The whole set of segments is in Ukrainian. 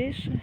тише,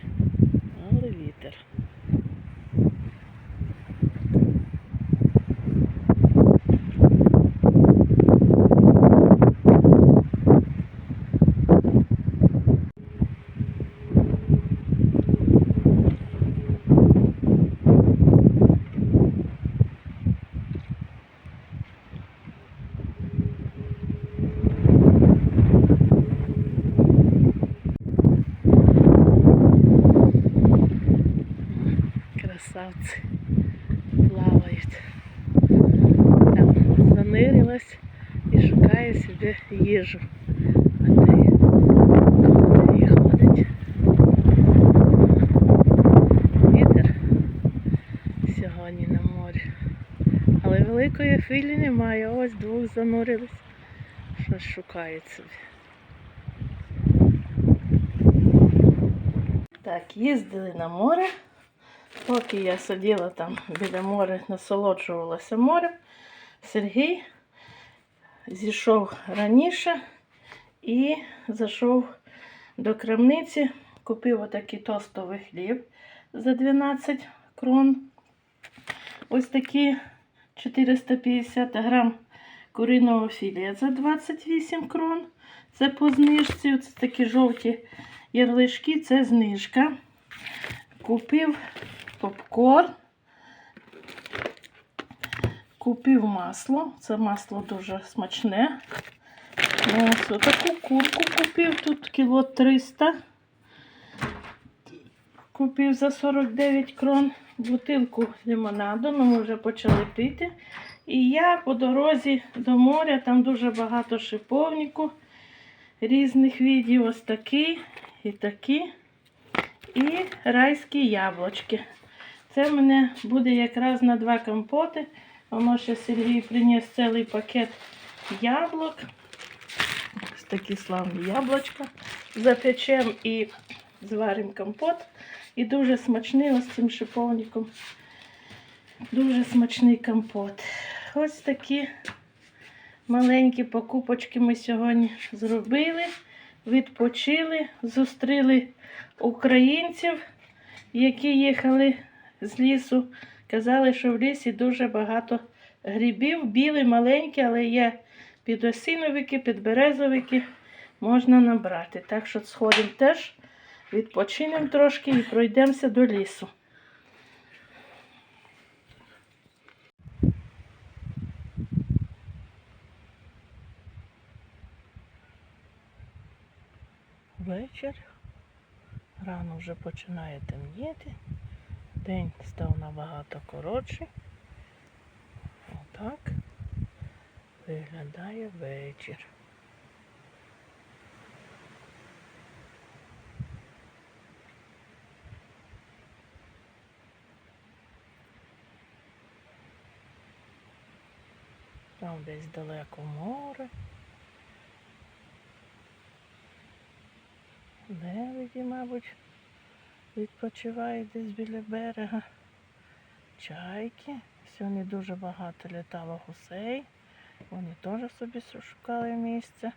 Красавці плавають. Там занирилась і шукає собі їжу. Але великої хвилі немає. Ось двох занурились. Щось шукають собі. Так, їздили на море. Поки я сиділа там біля моря, насолоджувалася морем, Сергій зійшов раніше і зайшов до крамниці, купив отакий тостовий хліб за 12 крон. Ось такі 450 грам куриного філе за 28 крон. Це по знижці. Ось такі жовті ярлички, це знижка. Купив попкорн. Купив масло. Це масло дуже смачне. Ось таку курку купив. Тут кіло 300. Купив за 49 крон бутилку лимонаду, ну ми вже почали пити. І я по дорозі до моря, там дуже багато шиповнику різних видів. Ось такий і такі. І райські яблучки. Це в мене буде якраз на два компоти. Воно ще Сергій приніс цілий пакет яблук. Ось такі славні яблучка. Запечемо і зваримо компот. І дуже смачний ось цим шиповником. Дуже смачний компот. Ось такі маленькі покупочки ми сьогодні зробили. Відпочили, зустріли українців, які їхали з лісу. Казали, що в лісі дуже багато грибів, білі, маленькі, але є підосиновики, підберезовики, можна набрати. Так що сходимо теж, відпочинемо трошки і пройдемося до лісу. Вечір. Рано вже починає темніти. День став набагато коротший. Отак виглядає вечір. Там десь далеко море. Лебеді, мабуть, відпочивають десь біля берега. Чайки. Сьогодні дуже багато літало гусей. Вони теж собі шукали місце.